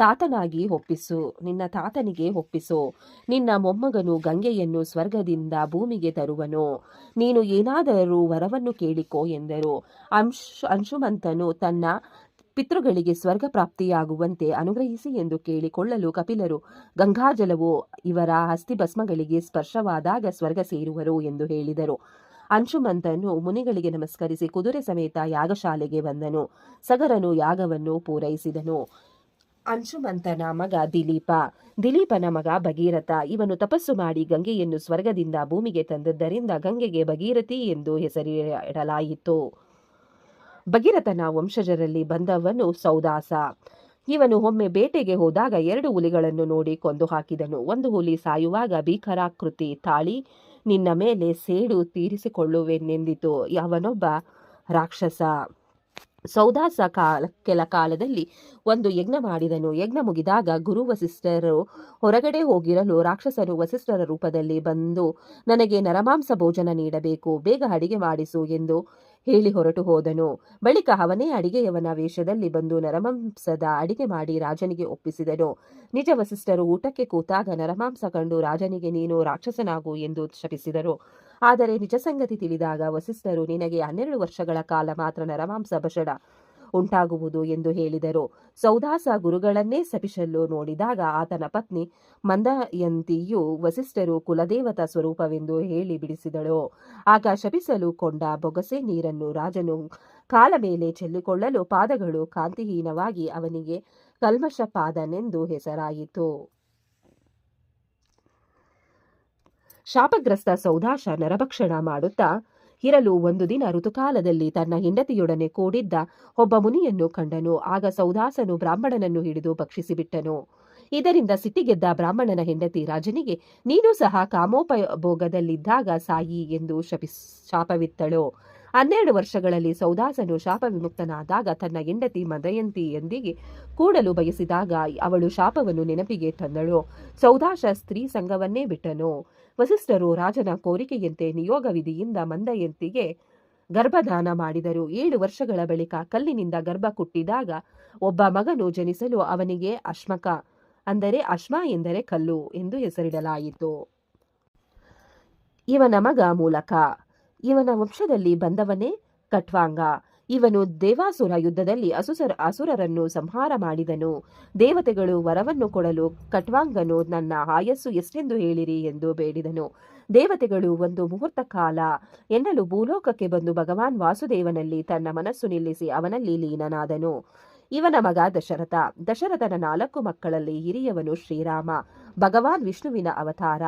ತಾತನಾಗಿ ಒಪ್ಪಿಸು, ನಿನ್ನ ತಾತನಿಗೆ ಒಪ್ಪಿಸು. ನಿನ್ನ ಮೊಮ್ಮಗನು ಗಂಗೆಯನ್ನು ಸ್ವರ್ಗದಿಂದ ಭೂಮಿಗೆ ತರುವನು. ನೀನು ಏನಾದರೂ ವರವನ್ನು ಕೇಳಿಕೋ ಎಂದರು. ಅಂಶ್, ಅಂಶುಮಂತನು ತನ್ನ ಪಿತೃಗಳಿಗೆ ಸ್ವರ್ಗ ಪ್ರಾಪ್ತಿಯಾಗುವಂತೆ ಅನುಗ್ರಹಿಸಿ ಎಂದು ಕೇಳಿಕೊಳ್ಳಲು ಕಪಿಲರು, ಗಂಗಾಜಲವು ಇವರ ಹಸ್ತಿಭಸ್ಮಗಳಿಗೆ ಸ್ಪರ್ಶವಾದಾಗ ಸ್ವರ್ಗ ಸೇರುವರು ಎಂದು ಹೇಳಿದರು. ಅಂಶುಮಂತನು ಮುನಿಗಳಿಗೆ ನಮಸ್ಕರಿಸಿ ಕುದುರೆ ಸಮೇತ ಯಾಗಶಾಲೆಗೆ ಬಂದನು. ಸಗರನು ಯಾಗವನ್ನು ಪೂರೈಸಿದನು. ಅಂಶುಮಂತನ ಮಗ ದಿಲೀಪ. ದಿಲೀಪನ ಮಗ ಭಗೀರಥ. ಇವನು ತಪಸ್ಸು ಮಾಡಿ ಗಂಗೆಯನ್ನು ಸ್ವರ್ಗದಿಂದ ಭೂಮಿಗೆ ತಂದದ್ದರಿಂದ ಗಂಗೆಗೆ ಭಗೀರಥಿ ಎಂದು ಹೆಸರಿಡಲಾಯಿತು ಭಗೀರಥನ ವಂಶಜರಲ್ಲಿ ಬಂದವನು ಸೌದಾಸ. ಇವನು ಒಮ್ಮೆ ಬೇಟೆಗೆ ಹೋದಾಗ ಎರಡು ಹುಲಿಗಳನ್ನು ನೋಡಿ ಕೊಂದು ಹಾಕಿದನು. ಒಂದು ಹುಲಿ ಸಾಯುವಾಗ ಭೀಕರಾಕೃತಿ ತಾಳಿ, ನಿನ್ನ ಮೇಲೆ ಸೇಡು ತೀರಿಸಿಕೊಳ್ಳುವೆನೆಂದಿತು. ಅವನೊಬ್ಬ ರಾಕ್ಷಸ. ಸೌದಾಸ ಕಾಲ ಕೆಲ ಕಾಲದಲ್ಲಿ ಒಂದು ಯಜ್ಞ ಮಾಡಿದನು. ಯಜ್ಞ ಮುಗಿದಾಗ ಗುರು ವಸಿಷ್ಠರು ಹೊರಗಡೆ ಹೋಗಿರಲು ರಾಕ್ಷಸರು ವಸಿಷ್ಠರ ರೂಪದಲ್ಲಿ ಬಂದು, ನನಗೆ ನರಮಾಂಸ ಭೋಜನ ನೀಡಬೇಕು, ಬೇಗ ಅಡಿಗೆ ಮಾಡಿಸು ಎಂದು ಹೇಳಿ ಹೊರಟು ಹೋದನು. ಬಳಿಕ ಅವನೇ ಅಡಿಗೆಯವನ ವೇಷದಲ್ಲಿ ಬಂದು ನರಮಾಂಸದ ಅಡಿಗೆ ಮಾಡಿ ರಾಜನಿಗೆ ಒಪ್ಪಿಸಿದನು. ನಿಜ ವಸಿಷ್ಠರು, ಊಟಕ್ಕೆ ಕೂತಾಗ ನರಮಾಂಸ ಕಂಡು ರಾಜನಿಗೆ, ನೀನು ರಾಕ್ಷಸನಾಗು ಎಂದು ಶಪಿಸಿದರು. ಆದರೆ ನಿಜ ಸಂಗತಿ ತಿಳಿದಾಗ ವಸಿಷ್ಠರು, ನಿನಗೆ ಹನ್ನೆರಡು ವರ್ಷಗಳ ಕಾಲ ಮಾತ್ರ ನರಮಾಂಸ ಭಷಣ. ಉಂಟಾಗುವುದು ಎಂದು ಹೇಳಿದರು. ಸೌದಾಸ ಗುರುಗಳನ್ನೇ ಸಪಿಸಲು ನೋಡಿದಾಗ ಆತನ ಪತ್ನಿ ಮಂದಯಂತಿಯು ವಸಿಷ್ಠರು ಕುಲದೇವತಾ ಸ್ವರೂಪವೆಂದು ಹೇಳಿ ಬಿಡಿಸಿದಳು. ಆಗ ಶಪಿಸಲು ಕೊಂಡ ಬೊಗಸೆ ನೀರನ್ನು ರಾಜನು ಕಾಲ ಮೇಲೆ ಚೆಲ್ಲಿಕೊಳ್ಳಲು ಪಾದಗಳು ಕಾಂತಿಹೀನವಾಗಿ ಅವನಿಗೆ ಕಲ್ಮಶಪಾದನೆಂದು ಹೆಸರಾಯಿತು. ಶಾಪಗ್ರಸ್ತ ಸೌದಾಶ ನರಭಕ್ಷಣ ಮಾಡುತ್ತಾ ಇರಲು ಒಂದು ದಿನ ಋತುಕಾಲದಲ್ಲಿ ತನ್ನ ಹೆಂಡತಿಯೊಡನೆ ಕೂಡಿದ್ದ ಒಬ್ಬ ಮುನಿಯನ್ನು ಕಂಡನು. ಆಗ ಸೌದಾಸನು ಬ್ರಾಹ್ಮಣನನ್ನು ಹಿಡಿದು ಭಕ್ಷಿಸಿಬಿಟ್ಟನು. ಇದರಿಂದ ಸಿಟ್ಟಿಗೆದ್ದ ಬ್ರಾಹ್ಮಣನ ಹೆಂಡತಿ ರಾಜನಿಗೆ, ನೀನು ಸಹ ಕಾಮೋಪಭೋಗದಲ್ಲಿದ್ದಾಗ ಸಾಯಿ ಎಂದು ಶಪಿಸ್, ಶಾಪವಿತ್ತಳು. ಹನ್ನೆರಡು ವರ್ಷಗಳಲ್ಲಿ ಸೌದಾಸನು ಶಾಪ ವಿಮುಕ್ತನಾದಾಗ ತನ್ನ ಹೆಂಡತಿ ಮದಯಂತಿಯೊಂದಿಗೆ ಕೂಡಲು ಬಯಸಿದಾಗ ಅವಳು ಶಾಪವನ್ನು ನೆನಪಿಗೆ ತಂದಳು. ಸೌದಾಶ ಸ್ತ್ರೀ ಸಂಘವನ್ನೇ ಬಿಟ್ಟನು. ವಸಿಷ್ಠರು ರಾಜನ ಕೋರಿಕೆಯಂತೆ ನಿಯೋಗ ವಿಧಿಯಿಂದ ಮಂದಯಂತಿಗೆ ಗರ್ಭದಾನ ಮಾಡಿದರು. ಏಳು ವರ್ಷಗಳ ಬಳಿಕ ಕಲ್ಲಿನಿಂದ ಗರ್ಭ ಕುಟ್ಟಿದಾಗ ಒಬ್ಬ ಮಗನು ಜನಿಸಲು ಅವನಿಗೆ ಅಶ್ಮಕ, ಅಂದರೆ ಅಶ್ಮ ಎಂದರೆ ಕಲ್ಲು ಎಂದು ಹೆಸರಿಡಲಾಯಿತು. ಇವನ ಮಗ ಮೂಲಕ ಇವನ ವಂಶದಲ್ಲಿ ಬಂದವನೇ ಕಟ್ವಾಂಗ. ಇವನು ದೇವಾಸುರ ಯುದ್ಧದಲ್ಲಿ ಅಸುಸರ ಅಸುರರನ್ನು ಸಂಹಾರ ಮಾಡಿದನು. ದೇವತೆಗಳು ವರವನ್ನು ಕೊಡಲು ಕಟ್ವಾಂಗನು, ನನ್ನ ಆಯಸ್ಸು ಎಷ್ಟೆಂದು ಹೇಳಿರಿ? ಎಂದು ಬೇಡಿದನು. ದೇವತೆಗಳು ಒಂದು ಮುಹೂರ್ತ ಕಾಲ ಎನ್ನಲು ಭೂಲೋಕಕ್ಕೆ ಬಂದು ಭಗವಾನ್ ವಾಸುದೇವನಲ್ಲಿ ತನ್ನ ಮನಸ್ಸು ನಿಲ್ಲಿಸಿ ಅವನಲ್ಲಿ ಲೀನನಾದನು. ಇವನ ಮಗ ದಶರಥ. ದಶರಥನ ನಾಲ್ಕು ಮಕ್ಕಳಲ್ಲಿ ಹಿರಿಯವನು ಶ್ರೀರಾಮ. ಭಗವಾನ್ ವಿಷ್ಣುವಿನ ಅವತಾರ.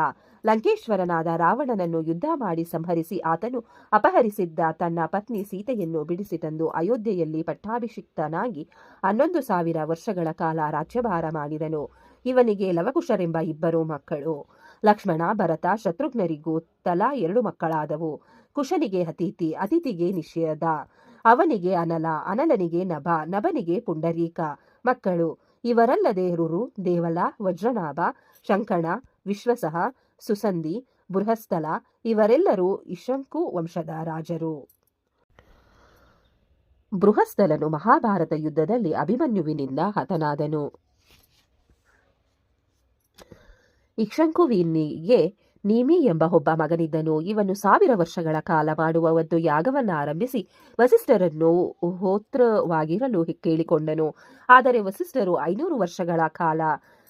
ಲಂಕೇಶ್ವರನಾದ ರಾವಣನನ್ನು ಯುದ್ಧ ಮಾಡಿ ಸಂಹರಿಸಿ ಆತನು ಅಪಹರಿಸಿದ್ದ ತನ್ನ ಪತ್ನಿ ಸೀತೆಯನ್ನು ಬಿಡಿಸಿ ತಂದು ಅಯೋಧ್ಯೆಯಲ್ಲಿ ಪಟ್ಟಾಭಿಷಿಕ್ತನಾಗಿ ಹನ್ನೊಂದು ಸಾವಿರ ವರ್ಷಗಳ ಕಾಲ ರಾಜ್ಯಭಾರ ಮಾಡಿದನು. ಇವನಿಗೆ ಲವಕುಶರೆಂಬ ಇಬ್ಬರು ಮಕ್ಕಳು. ಲಕ್ಷ್ಮಣ, ಭರತ, ಶತ್ರುಘ್ನರಿಗೂ ತಲಾ ಎರಡು ಮಕ್ಕಳಾದವು. ಕುಶನಿಗೆ ಅತಿಥಿ, ಅತಿಥಿಗೆ ನಿಷೇಧ. ಅವನಿಗೆ ಅನಲ, ಅನಲನಿಗೆ ನಭ, ನಭನಿಗೆ ಪುಂಡರೀಕ. ಮಕ್ಕಳು, ಇವರಲ್ಲದೆ ರುರು, ದೇವಲ, ವಜ್ರನಾಭ, ಶಂಕಣ, ವಿಶ್ವಸಹ, ಸುಸಂಧಿ, ಬೃಹಸ್ಥಲ, ಇವರೆಲ್ಲರೂ ಇಶಂಕು ವಂಶದ ರಾಜರು. ಬೃಹಸ್ಥಲನು ಮಹಾಭಾರತ ಯುದ್ಧದಲ್ಲಿ ಅಭಿಮನ್ಯುವಿನಿಂದ ಹತನಾದನು. ಇಕ್ಷಂಕುವಿನಿಗೆ ನೀಮಿ ಎಂಬ ಒಬ್ಬ ಮಗನಿದ್ದನು. ಇವನು ಸಾವಿರ ವರ್ಷಗಳ ಕಾಲ ಮಾಡುವ ಒಂದು ಯಾಗವನ್ನು ಆರಂಭಿಸಿ ವಸಿಷ್ಠರನ್ನು ಹೋತ್ರವಾಗಿರಲು ಕೇಳಿಕೊಂಡನು. ಆದರೆ ವಸಿಷ್ಠರು ಐನೂರು ವರ್ಷಗಳ ಕಾಲ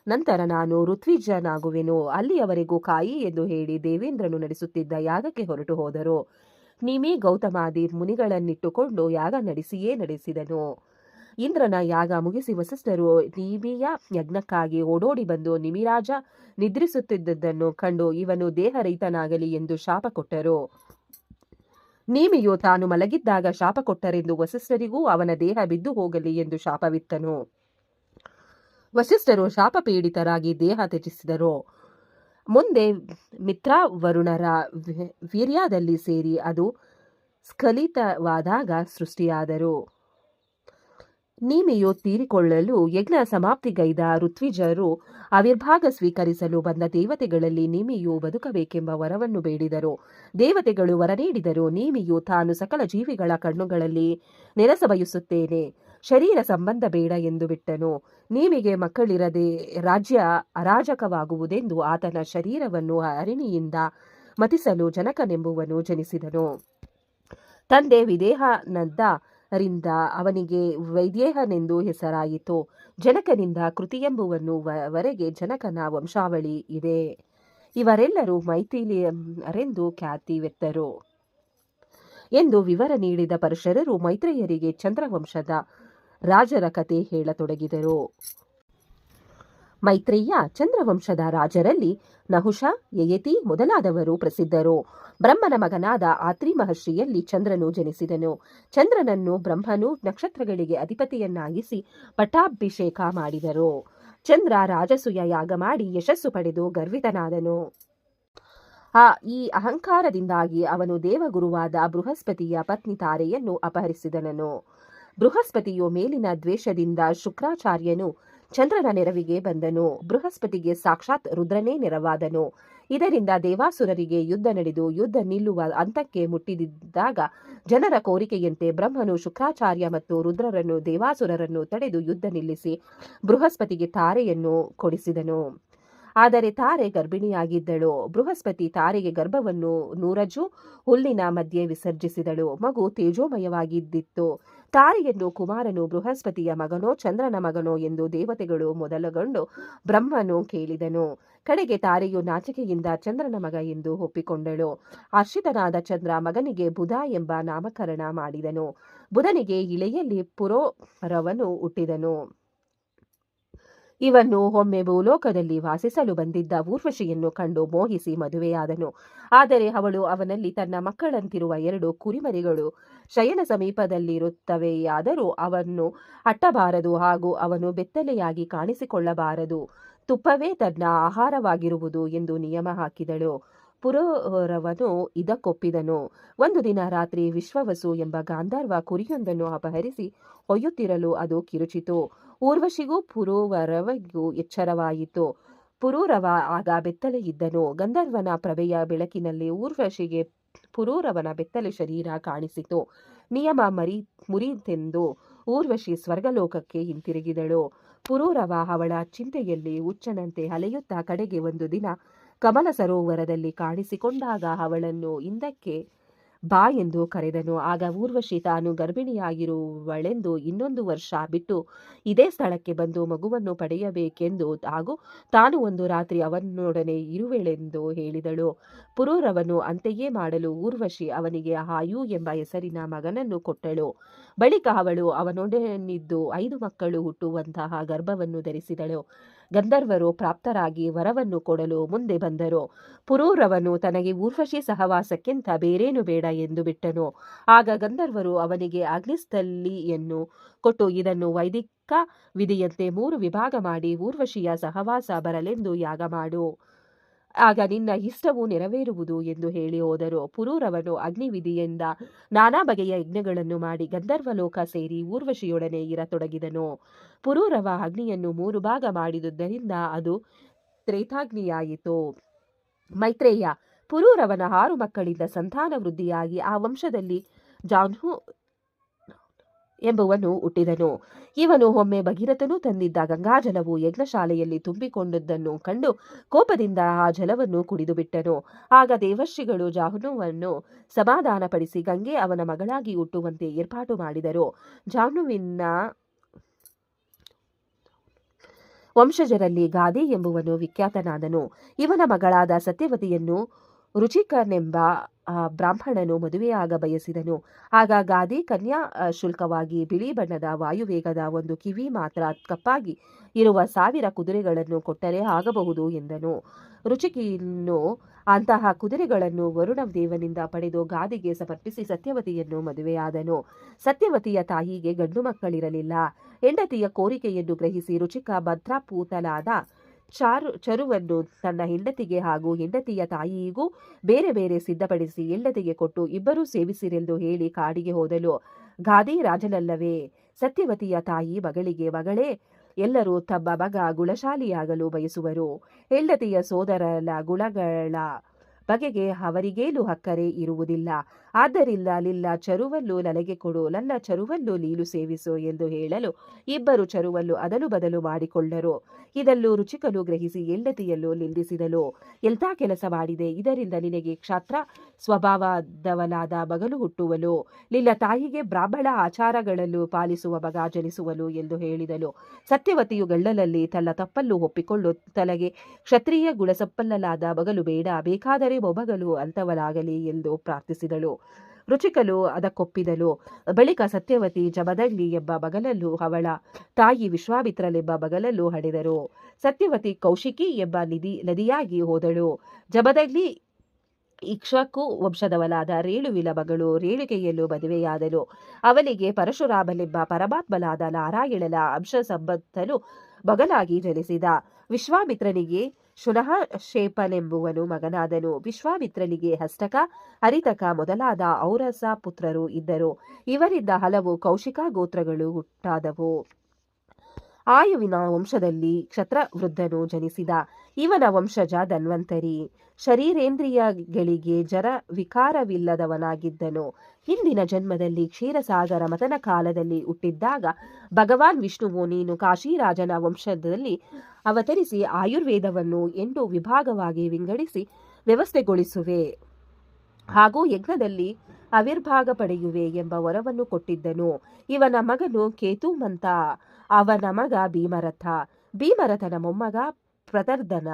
ನಂತರ ನಾನು ಋತ್ವಿಜನಾಗುವೆನು. ಅಲ್ಲಿಯವರೆಗೂ ಕಾಯಿ ಎಂದು ಹೇಳಿ ದೇವೇಂದ್ರನು ನಡೆಸುತ್ತಿದ್ದ ಯಾಗಕ್ಕೆ ಹೊರಟು ಹೋದರು. ನೀಮಿ ಗೌತಮಾದಿ ಮುನಿಗಳನ್ನಿಟ್ಟುಕೊಂಡು ಯಾಗ ನಡೆಸಿಯೇ ನಡೆಸಿದನು. ಇಂದ್ರನ ಯಾಗ ಮುಗಿಸಿ ವಸಿಷ್ಠರು ನಿಮಿಯ ಯಜ್ಞಕ್ಕಾಗಿ ಓಡೋಡಿ ಬಂದು ನಿಮಿರಾಜ ನಿದ್ರಿಸುತ್ತಿದ್ದುದನ್ನು ಕಂಡು ಇವನು ದೇಹರಹಿತನಾಗಲಿ ಎಂದು ಶಾಪ ಕೊಟ್ಟರು. ನೀಮಿಯು ತಾನು ಮಲಗಿದ್ದಾಗ ಶಾಪ ಕೊಟ್ಟರೆಂದು ವಸಿಷ್ಠರಿಗೂ ಅವನ ದೇಹ ಬಿದ್ದು ಹೋಗಲಿ ಎಂದು ಶಾಪವಿತ್ತನು. ವಸಿಷ್ಠರು ಶಾಪ ಪೀಡಿತರಾಗಿ ದೇಹ ತ್ಯಜಿಸಿದರು. ಮುಂದೆ ಮಿತ್ರ ವರುಣರ ವೀರ್ಯದಲ್ಲಿ ಸೇರಿ ಅದು ಸ್ಖಲಿತವಾದಾಗ ಸೃಷ್ಟಿಯಾದರು. ನೀಮಿಯು ತೀರಿಕೊಳ್ಳಲು ಯಜ್ಞ ಸಮಾಪ್ತಿಗೈದ ಋತ್ವಿಜರು ಆವಿರ್ಭಾಗ ಸ್ವೀಕರಿಸಲು ಬಂದ ದೇವತೆಗಳಲ್ಲಿ ನೀಮೆಯು ಬದುಕಬೇಕೆಂಬ ವರವನ್ನು ಬೇಡಿದರು. ದೇವತೆಗಳು ವರ ನೀಡಿದರು ನೀಮೆಯು ತಾನು ಸಕಲ ಜೀವಿಗಳ ಕಣ್ಣುಗಳಲ್ಲಿ ನೆರಸ ಬಯಸುತ್ತೇನೆ. ಶರೀರ ಸಂಬಂಧ ಬೇಡ ಎಂದು ಬಿಟ್ಟನು. ನೀಮಿಗೆ ಮಕ್ಕಳಿರದೆ ರಾಜ್ಯ ಅರಾಜಕವಾಗುವುದೆಂದು ಆತನ ಶರೀರವನ್ನು ಅರಿಣಿಯಿಂದ ಮತಿಸಲು ಜನಕನೆಂಬುವನು ಜನಿಸಿದನು. ತಂದೆ ವಿದೇಹನದ್ದರಿಂದ ಅವನಿಗೆ ವೈದೇಹನೆಂದು ಹೆಸರಾಯಿತು. ಜನಕನಿಂದ ಕೃತಿಯೆಂಬುವನ್ನು ಎಂಬುವನ್ನು ವರೆಗೆ ಜನಕನ ವಂಶಾವಳಿ ಇದೆ. ಇವರೆಲ್ಲರೂ ಮೈಥಿಲಿಯರೆಂದು ಖ್ಯಾತಿವೆತ್ತರು ಎಂದು ವಿವರ ನೀಡಿದ ಪರಶರರು ಮೈತ್ರೇಯರಿಗೆ ಚಂದ್ರವಂಶದ ರಾಜರ ಕತೆ ಹೇಳತೊಡಗಿದರು. ಮೈತ್ರೇಯ ಚಂದ್ರವಂಶದ ರಾಜರಲ್ಲಿ ನಹುಷ, ಯಯತಿ ಮೊದಲಾದವರು ಪ್ರಸಿದ್ಧರು. ಬ್ರಹ್ಮನ ಮಗನಾದ ಆತ್ರಿ ಮಹರ್ಷಿಯಲ್ಲಿ ಚಂದ್ರನು ಜನಿಸಿದನು. ಚಂದ್ರನನ್ನು ಬ್ರಹ್ಮನು ನಕ್ಷತ್ರಗಳಿಗೆ ಅಧಿಪತಿಯನ್ನಾಗಿಸಿ ಪಟ್ಟಾಭಿಷೇಕ ಮಾಡಿದರು. ಚಂದ್ರ ರಾಜಸೂಯ ಯಾಗ ಮಾಡಿ ಯಶಸ್ಸು ಪಡೆದು ಗರ್ವಿತನಾದನು. ಆ, ಈ ಅಹಂಕಾರದಿಂದಾಗಿ ಅವನು ದೇವಗುರುವಾದ ಬೃಹಸ್ಪತಿಯ ಪತ್ನಿ ತಾರೆಯನ್ನು ಅಪಹರಿಸಿದನನು. ಬೃಹಸ್ಪತಿಯು ಮೇಲಿನ ದ್ವೇಷದಿಂದ ಶುಕ್ರಾಚಾರ್ಯನು ಚಂದ್ರನ ನೆರವಿಗೆ ಬಂದನು. ಬೃಹಸ್ಪತಿಗೆ ಸಾಕ್ಷಾತ್ ರುದ್ರನೇ ನೆರವಾದನು. ಇದರಿಂದ ದೇವಾಸುರರಿಗೆ ಯುದ್ಧ ನಡೆದು ಯುದ್ಧ ನಿಲ್ಲುವ ಅಂತಕ್ಕೆ ಮುಟ್ಟಿದಿದ್ದಾಗ ಜನರ ಕೋರಿಕೆಯಂತೆ ಬ್ರಹ್ಮನು ಶುಕ್ರಾಚಾರ್ಯ ಮತ್ತು ರುದ್ರರನ್ನು ದೇವಾಸುರರನ್ನು ತಡೆದು ಯುದ್ಧ ನಿಲ್ಲಿಸಿ ಬೃಹಸ್ಪತಿಗೆ ತಾರೆಯನ್ನು ಕೊಡಿಸಿದನು. ಆದರೆ ತಾರೆ ಗರ್ಭಿಣಿಯಾಗಿದ್ದಳು. ಬೃಹಸ್ಪತಿ ತಾರೆಗೆ ಗರ್ಭವನ್ನು ನೂರಜು ಹುಲ್ಲಿನ ಮಧ್ಯೆ ವಿಸರ್ಜಿಸಿದಳು. ಮಗು ತೇಜೋಮಯವಾಗಿದ್ದಿತ್ತು. ತಾರೆಯನ್ನು ಕುಮಾರನು ಬೃಹಸ್ಪತಿಯ ಮಗನೋ ಚಂದ್ರನ ಮಗನೋ ಎಂದು ದೇವತೆಗಳು ಮೊದಲುಗೊಂಡು ಬ್ರಹ್ಮನು ಕೇಳಿದನು. ಕಡೆಗೆ ತಾರೆಯು ನಾಚಿಕೆಯಿಂದ ಚಂದ್ರನ ಮಗ ಎಂದು ಒಪ್ಪಿಕೊಂಡಳು. ಹರ್ಷಿತನಾದ ಚಂದ್ರ ಮಗನಿಗೆ ಬುಧ ಎಂಬ ನಾಮಕರಣ ಮಾಡಿದನು. ಬುಧನಿಗೆ ಇಳೆಯಲ್ಲಿ ಪುರೋರವನು ಹುಟ್ಟಿದನು ಇವನ್ನು ಒಮ್ಮೆ ಭೂಲೋಕದಲ್ಲಿ ವಾಸಿಸಲು ಬಂದಿದ್ದ ಊರ್ವಶಿಯನ್ನು ಕಂಡು ಮೋಹಿಸಿ ಮದುವೆಯಾದನು. ಆದರೆ ಅವಳು ಅವನಲ್ಲಿ ತನ್ನ ಮಕ್ಕಳಂತಿರುವ ಎರಡು ಕುರಿಮರಿಗಳು ಶಯನ ಸಮೀಪದಲ್ಲಿರುತ್ತವೆಯಾದರೂ ಅವನ್ನು ಅಟ್ಟಬಾರದು ಹಾಗೂ ಅವನು ಬೆತ್ತಲೆಯಾಗಿ ಕಾಣಿಸಿಕೊಳ್ಳಬಾರದು. ತುಪ್ಪವೇ ತನ್ನ ಆಹಾರವಾಗಿರುವುದು ಎಂದು ನಿಯಮ ಹಾಕಿದಳು. ಪುರೋರವನು ಇದಕ್ಕೊಪ್ಪಿದನು. ಒಂದು ದಿನ ರಾತ್ರಿ ವಿಶ್ವವಸು ಎಂಬ ಗಾಂಧರ್ವ ಕುರಿಯೊಂದನ್ನು ಅಪಹರಿಸಿ ಒಯ್ಯುತ್ತಿರಲು ಅದು ಕಿರುಚಿತು ಊರ್ವಶಿಗೂ ಪುರೋವರವಿಗೂ ಎಚ್ಚರವಾಯಿತು. ಪುರೂರವ ಆಗ ಬೆತ್ತಲೆ ಇದ್ದನು. ಗಂಧರ್ವನ ಪ್ರಭೆಯ ಬೆಳಕಿನಲ್ಲಿ ಊರ್ವಶಿಗೆ ಪುರೂರವನ ಬೆತ್ತಲೆ ಶರೀರ ಕಾಣಿಸಿತು. ನಿಯಮ ಮರಿ ಮುರಿತೆಂದು ಊರ್ವಶಿ ಸ್ವರ್ಗಲೋಕಕ್ಕೆ ಹಿಂತಿರುಗಿದಳು. ಪುರೂರವ ಅವಳ ಚಿಂತೆಯಲ್ಲಿ ಹುಚ್ಚನಂತೆ ಅಲೆಯುತ್ತಾ ಕಡೆಗೆ ಒಂದು ದಿನ ಕಮಲ ಸರೋವರದಲ್ಲಿ ಕಾಣಿಸಿಕೊಂಡಾಗ ಅವಳನ್ನು ಹಿಂದಕ್ಕೆ ಬಾ ಎಂದು ಕರೆದನು. ಆಗ ಊರ್ವಶಿ ತಾನು ಗರ್ಭಿಣಿಯಾಗಿರುವಳೆಂದು ಇನ್ನೊಂದು ವರ್ಷ ಬಿಟ್ಟು ಇದೇ ಸ್ಥಳಕ್ಕೆ ಬಂದು ಮಗುವನ್ನು ಪಡೆಯಬೇಕೆಂದು ಹಾಗೂ ತಾನು ಒಂದು ರಾತ್ರಿ ಅವನೊಡನೆ ಇರುವೆಳೆಂದು ಹೇಳಿದಳು. ಪುರೂರವನು ಅಂತೆಯೇ ಮಾಡಲು ಊರ್ವಶಿ ಅವನಿಗೆ ಆಯು ಎಂಬ ಹೆಸರಿನ ಮಗನನ್ನು ಕೊಟ್ಟಳು. ಬಳಿಕ ಅವಳು ಅವನೊಡನಿದ್ದು ಐದು ಮಕ್ಕಳು ಹುಟ್ಟುವಂತಹ ಗರ್ಭವನ್ನು ಧರಿಸಿದಳು. ಗಂಧರ್ವರು ಪ್ರಾಪ್ತರಾಗಿ ವರವನ್ನು ಕೊಡಲು ಮುಂದೆ ಬಂದರು. ಪುರೂರವನು ತನಗೆ ಊರ್ವಶಿ ಸಹವಾಸಕ್ಕಿಂತ ಬೇರೇನು ಬೇಡ ಎಂದು ಬಿಟ್ಟನು. ಆಗ ಗಂಧರ್ವರು ಅವನಿಗೆ ಅಗ್ನಿಸ್ಥಲಿಯನ್ನು ಕೊಟ್ಟು ಇದನ್ನು ವೈದಿಕ ವಿಧಿಯಂತೆ ಮೂರು ವಿಭಾಗ ಮಾಡಿ ಊರ್ವಶಿಯ ಸಹವಾಸ ಬರಲೆಂದು ಯಾಗ ಮಾಡು. ಆಗ ನಿನ್ನ ಇಷ್ಟವು ನೆರವೇರುವುದು ಎಂದು ಹೇಳಿ ಹೋದರು. ಪುರೂರವನು ಅಗ್ನಿವಿಧಿಯಿಂದ ನಾನಾ ಬಗೆಯ ಯಜ್ಞಗಳನ್ನು ಮಾಡಿ ಗಂಧರ್ವಲೋಕ ಸೇರಿ ಊರ್ವಶಿಯೊಡನೆ ಇರತೊಡಗಿದನು. ಪುರೂರವ ಅಗ್ನಿಯನ್ನು ಮೂರು ಭಾಗ ಮಾಡಿದುದರಿಂದ ಅದು ತ್ರೇತಾಗ್ನಿಯಾಯಿತು. ಮೈತ್ರೇಯ, ಪುರೂರವನ ಆರು ಮಕ್ಕಳಿಂದ ಸಂತಾನ ವೃದ್ಧಿಯಾಗಿ ಆ ವಂಶದಲ್ಲಿ ಜಾನ್ಹು ಎಂಬುವನು ಹುಟ್ಟಿದನು. ಇವನು ಒಮ್ಮೆ ಭಗೀರಥನು ತಂದಿದ್ದ ಗಂಗಾಜಲವು ಯಜ್ಞಶಾಲೆಯಲ್ಲಿ ತುಂಬಿಕೊಂಡದ್ದನ್ನು ಕಂಡು ಕೋಪದಿಂದ ಆ ಜಲವನ್ನು ಕುಡಿದು ಬಿಟ್ಟನು ಆಗ ದೇವಶ್ರೀಗಳು ಜಾಹ್ನುವನ್ನು ಸಮಾಧಾನಪಡಿಸಿ ಗಂಗೆ ಅವನ ಮಗಳಾಗಿ ಹುಟ್ಟುವಂತೆ ಏರ್ಪಾಟು ಮಾಡಿದರು. ಜಾಹ್ನುವಿನ ವಂಶಜರಲ್ಲಿ ಗಾದೆ ಎಂಬುವನು ವಿಖ್ಯಾತನಾದನು. ಇವನ ಮಗಳಾದ ಸತ್ಯವತಿಯನ್ನು ರುಚಿಕನೆಂಬ ಆ, ಬ್ರಾಹ್ಮಣನು ಮದುವೆಯಾಗ ಬಯಸಿದನು. ಆಗ ಗಾದಿ ಕನ್ಯಾ ಶುಲ್ಕವಾಗಿ ಬಿಳಿ ಬಣ್ಣದ ವಾಯುವೇಗದ ಒಂದು ಕಿವಿ ಮಾತ್ರ ಕಪ್ಪಾಗಿ ಇರುವ ಸಾವಿರ ಕುದುರೆಗಳನ್ನು ಕೊಟ್ಟರೆ ಆಗಬಹುದು ಎಂದನು. ರುಚಿಕಿಯನ್ನು ಅಂತಹ ಕುದುರೆಗಳನ್ನು ವರುಣ ದೇವನಿಂದ ಪಡೆದು ಗಾದಿಗೆ ಸಮರ್ಪಿಸಿ ಸತ್ಯವತಿಯನ್ನು ಮದುವೆಯಾದನು. ಸತ್ಯವತಿಯ ತಾಯಿಗೆ ಗಂಡು ಮಕ್ಕಳಿರಲಿಲ್ಲ. ಹೆಂಡತಿಯ ಕೋರಿಕೆಯನ್ನು ಗ್ರಹಿಸಿ ರುಚಿಕ ಭದ್ರಾಪೂತಲಾದ ಚಾರು, ಚರುವನ್ನು ತನ್ನ ಹೆಂಡತಿಗೆ ಹಾಗೂ ಹೆಂಡತಿಯ ತಾಯಿಯಿಗೂ ಬೇರೆ ಬೇರೆ ಸಿದ್ಧಪಡಿಸಿ ಹೆಂಡತಿಗೆ ಕೊಟ್ಟು ಇಬ್ಬರೂ ಸೇವಿಸಿರೆಂದು ಹೇಳಿ ಕಾಡಿಗೆ ಹೋದಲು ಗಾದಿ ರಾಜನಲ್ಲವೇ, ಸತ್ಯವತಿಯ ತಾಯಿ ಮಗಳಿಗೆ ಮಗಳೇ, ಎಲ್ಲರೂ ತಮ್ಮ ಮಗ ಗುಣಶಾಲಿಯಾಗಲು ಬಯಸುವರು. ಹೆಂಡತಿಯ ಸೋದರನ ಗುಣಗಳ ಬಗೆಗೆ ಅವರಿಗೇಲು ಹಕ್ಕರೆ ಇರುವುದಿಲ್ಲ. ಆದ್ದರಿಂದ ಲಿಲ್ಲ ಚರುವಲ್ಲು ನನಗೆ ಕೊಡು ಲಲ್ಲ ಚರುವಲ್ಲು ನೀನು ಸೇವಿಸು ಎಂದು ಹೇಳಲು ಇಬ್ಬರು ಚರುವಲ್ಲು ಅದಲು ಬದಲು ಮಾಡಿಕೊಂಡರು. ಇದನ್ನು ರುಚಿಕಲು ಗ್ರಹಿಸಿ ಹೆಂಡತಿಯಲ್ಲೂ ನಿಂದಿಸಿದಳು. ಎಂಥ ಕೆಲಸ ಮಾಡಿದೆ ಇದರಿಂದ ನಿನಗೆ ಕ್ಷಾತ್ರ ಸ್ವಭಾವದವನಾದ ಮಗಲು ಹುಟ್ಟುವಲು ಲಿಲ್ಲ ತಾಯಿಗೆ ಬ್ರಾಹ್ಮಣ ಆಚಾರಗಳನ್ನು ಪಾಲಿಸುವ ಮಗ ಜನಿಸುವನು ಎಂದು ಹೇಳಿದಳು. ಸತ್ಯವತಿಯು ಗಳ್ಳಲಲ್ಲಿ ತನ್ನ ತಪ್ಪನ್ನು ಒಪ್ಪಿಕೊಂಡು ತಲೆಗೆ ಕ್ಷತ್ರಿಯ ಗುಣಸಂಪನ್ನಲಾದ ಮಗಲು ಬೇಡ, ಬೇಕಾದರೆ ಮೊಮ್ಮಗಲು ಅಂತವಲಾಗಲಿ ಎಂದು ಪ್ರಾರ್ಥಿಸಿದಳು. ರುಚಿಕಲು, ಅದಕ್ಕೊಪ್ಪಿದಳು. ಬಳಿಕ ಸತ್ಯವತಿ ಜಮದಳ್ಳಿ ಎಂಬ ಬಗಲಲ್ಲು ಅವಳ ತಾಯಿ ವಿಶ್ವಾಮಿತ್ರಲೆಂಬ ಬಗಲಲ್ಲು ಹಡಿದರು. ಸತ್ಯವತಿ ಕೌಶಿಕಿ ಎಂಬ ನಿಧಿ, ನದಿಯಾಗಿ ಹೋದಳು. ಜಮದಳ್ಳಿ ಇಕ್ಷಕು ವಂಶದವನಾದ ರೇಣುವಿನ ಮಗಳು ರೇಣುಕೆಯನ್ನು ಮದುವೆಯಾದಳು. ಅವನಿಗೆ ಪರಶುರಾಮಲೆಂಬ ಪರಮಾತ್ಮಲಾದ ನಾರಾಯಣನ ಅಂಶ ಸಂಬಂಧನು ಬಗಲಾಗಿ ಜನಿಸಿದ. ವಿಶ್ವಾಮಿತ್ರನಿಗೆ ಶುನಃ ಶೇಪನೆಂಬುವನು ಮಗನಾದನು. ವಿಶ್ವಾಮಿತ್ರನಿಗೆ ಹಸ್ತಕ, ಹರಿತಕ ಮೊದಲಾದ ಔರಸ ಪುತ್ರರು ಇದ್ದರು. ಇವರಿಂದ ಹಲವು ಕೌಶಿಕ ಗೋತ್ರಗಳು ಹುಟ್ಟಾದವು. ಆಯುವಿನ ವಂಶದಲ್ಲಿ ಕ್ಷತ್ರವೃದ್ಧನು ಜನಿಸಿದ. ಇವನ ವಂಶಜ ಧನ್ವಂತರಿ. ಶರೀರೇಂದ್ರಿಯಗಳಿಗೆ ಜರ ವಿಕಾರವಿಲ್ಲದವನಾಗಿದ್ದನು. ಹಿಂದಿನ ಜನ್ಮದಲ್ಲಿ ಕ್ಷೀರಸಾಗರ ಮತನ ಕಾಲದಲ್ಲಿ ಹುಟ್ಟಿದ್ದಾಗ ಭಗವಾನ್ ವಿಷ್ಣುವು ನೀನು ಕಾಶಿರಾಜನ ವಂಶದಲ್ಲಿ ಅವತರಿಸಿ ಆಯುರ್ವೇದವನ್ನು ಎಂಟು ವಿಭಾಗವಾಗಿ ವಿಂಗಡಿಸಿ ವ್ಯವಸ್ಥೆಗೊಳಿಸುವೆ. ಹಾಗೂ ಯಜ್ಞದಲ್ಲಿ ಅವಿರ್ಭಾಗ ಪಡೆಯುವೆ ಎಂಬ ವರವನ್ನು ಕೊಟ್ಟಿದ್ದನು. ಇವನ ಮಗನು ಕೇತುಮಂತ. ಅವನ ಮಗ ಭೀಮರಥ. ಭೀಮರಥನ ಮೊಮ್ಮಗ ಪ್ರತರ್ಧನ.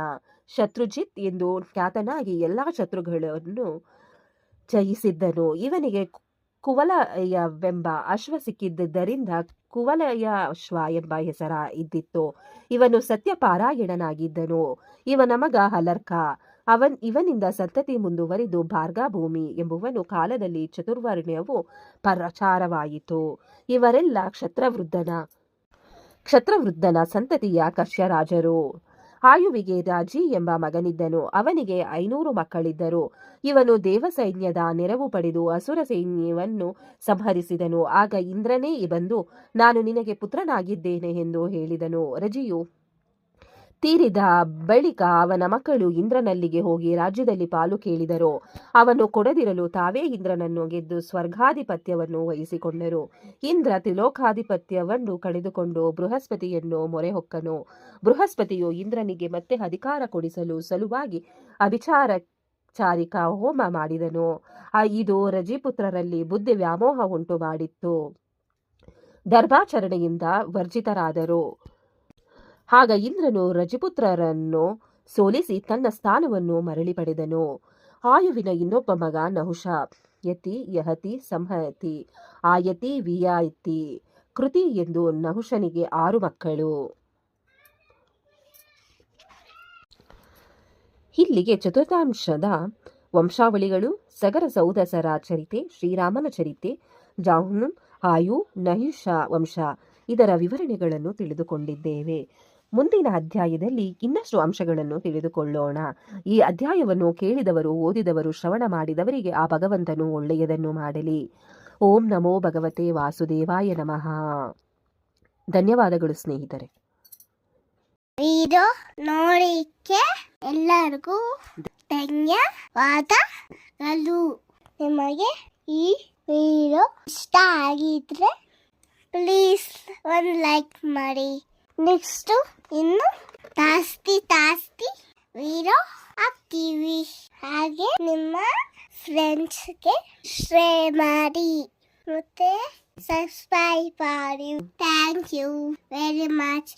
ಶತ್ರುಜಿತ್ ಎಂದು ಖ್ಯಾತನಾಗಿ ಎಲ್ಲಾ ಶತ್ರುಗಳನ್ನು ಜಯಿಸಿದ್ದನು. ಇವನಿಗೆ ಕುವಲಯವೆಂಬ ಅಶ್ವ ಸಿಕ್ಕಿದ್ದರಿಂದ ಕುವಲಯ ಅಶ್ವ ಎಂಬ ಹೆಸರ ಇದ್ದಿತ್ತು. ಇವನು ಸತ್ಯಪಾರಾಯಣನಾಗಿದ್ದನು. ಇವನ ಮಗ ಹಲರ್ಕ. ಅವನ್, ಇವನಿಂದ ಸಂತತಿ ಮುಂದುವರಿದು ಭಾರ್ಗಾಭೂಮಿ ಎಂಬುವನು ಕಾಲದಲ್ಲಿ ಚತುರ್ವರ್ಣ್ಯವು ಪ್ರಚಾರವಾಯಿತು. ಇವರೆಲ್ಲ ಕ್ಷತ್ರವೃದ್ಧನ. ಕ್ಷತ್ರವೃದ್ಧನ ಸಂತತಿಯ ಕಶ್ಯರಾಜರು. ಆಯುವಿಗೆ ರಾಜಿ ಎಂಬ ಮಗನಿದ್ದನು. ಅವನಿಗೆ ಐನೂರು ಮಕ್ಕಳಿದ್ದರು. ಇವನು ದೇವಸೈನ್ಯದ ನೆರವು ಪಡೆದು ಅಸುರ ಸೈನ್ಯವನ್ನು ಸಂಹರಿಸಿದನು. ಆಗ ಇಂದ್ರನೇ ಬಂದು, ನಾನು ನಿನಗೆ ಪುತ್ರನಾಗಿದ್ದೇನೆ ಎಂದು ಹೇಳಿದನು. ರಜಿಯು ತೀರಿದ ಬಳಿಕ ಅವನ ಮಕ್ಕಳು ಇಂದ್ರನಲ್ಲಿಗೆ ಹೋಗಿ ರಾಜ್ಯದಲ್ಲಿ ಪಾಲು ಕೇಳಿದರು. ಅವನು ಕೊಡದಿರಲು ತಾವೇ ಇಂದ್ರನನ್ನು ಗೆದ್ದು ಸ್ವರ್ಗಾಧಿಪತ್ಯವನ್ನು ವಹಿಸಿಕೊಂಡರು. ಇಂದ್ರ ತ್ರಿಲೋಕಾಧಿಪತ್ಯವನ್ನು ಕಳೆದುಕೊಂಡು ಬೃಹಸ್ಪತಿಯನ್ನು ಮೊರೆಹೊಕ್ಕನು. ಬೃಹಸ್ಪತಿಯು ಇಂದ್ರನಿಗೆ ಮತ್ತೆ ಅಧಿಕಾರ ಕೊಡಿಸಲು ಸಲುವಾಗಿ ಅಭಿಚಾರ ಚಾರಿಕಾ ಹೋಮ ಮಾಡಿದನು. ಇದು ರಜಿಪುತ್ರರಲ್ಲಿ ಬುದ್ಧಿ ವ್ಯಾಮೋಹ ಉಂಟು ಮಾಡಿತ್ತು ಧರ್ಮಾಚರಣೆಯಿಂದ ವರ್ಜಿತರಾದರು. ಆಗ ಇಂದ್ರನು ರಜಪುತ್ರರನ್ನು ಸೋಲಿಸಿ ತನ್ನ ಸ್ಥಾನವನ್ನು ಮರಳಿ ಪಡೆದನು. ಆಯುವಿನ ಇನ್ನೊಬ್ಬ ಮಗ ನಹುಷ. ಯತಿ, ಯಹತಿ, ಸಂಹತಿ, ಆಯತಿ, ವಿಯಾಯತಿ, ಕೃತಿ ಎಂದು ನಹುಷನಿಗೆ ಆರು ಮಕ್ಕಳು. ಇಲ್ಲಿಗೆ ಚತುರ್ಥಾಂಶದ ವಂಶಾವಳಿಗಳು ಸಗರ ಸೌದಸರ ಚರಿತೆ, ಶ್ರೀರಾಮನ ಚರಿತೆ ಜಾಹುನ್ ಆಯು, ನಹುಷ ವಂಶ. ಇದರ ವಿವರಣೆಗಳನ್ನು ತಿಳಿದುಕೊಂಡಿದ್ದೇವೆ. ಮುಂದಿನ ಅಧ್ಯಾಯದಲ್ಲಿ ಇನ್ನಷ್ಟು ಅಂಶಗಳನ್ನು ತಿಳಿದುಕೊಳ್ಳೋಣ. ಈ ಅಧ್ಯಾಯವನ್ನು ಕೇಳಿದವರು, ಓದಿದವರು, ಶ್ರವಣ ಮಾಡಿದವರಿಗೆ ಆ ಭಗವಂತನು ಒಳ್ಳೆಯದನ್ನು ಮಾಡಲಿ. ಓಂ ನಮೋ ಭಗವತೆ ವಾಸುದೇವಾಯ ನಮಃ. ಧನ್ಯವಾದಗಳು ಸ್ನೇಹಿತರೆ. ಇದು ನೋಡಿಕೆ ಎಲ್ಲರಿಗೂ ಧನ್ಯವಾದಗಳು. ನಿಮಗೆ ಈ ವಿಡಿಯೋ ಇಷ್ಟ ಆಗಿದ್ರೆ ಪ್ಲೀಸ್ ಒಂದು ಲೈಕ್ ಮಾಡಿ. ನೆಕ್ಸ್ಟು ಇನ್ನು ತಾಸ್ತಿ ಜಾಸ್ತಿ ವೀರೋ ಹಾಕ್ತೀವಿ ಹಾಗೆ ನಿಮ್ಮ ಫ್ರೆಂಡ್ಸ್ಗೆ ಶೇರ್ ಮಾಡಿ. ಮತ್ತೆ ಸಬ್ಸ್ಕ್ರೈಬ್ ಮಾಡಿ. Thank you very much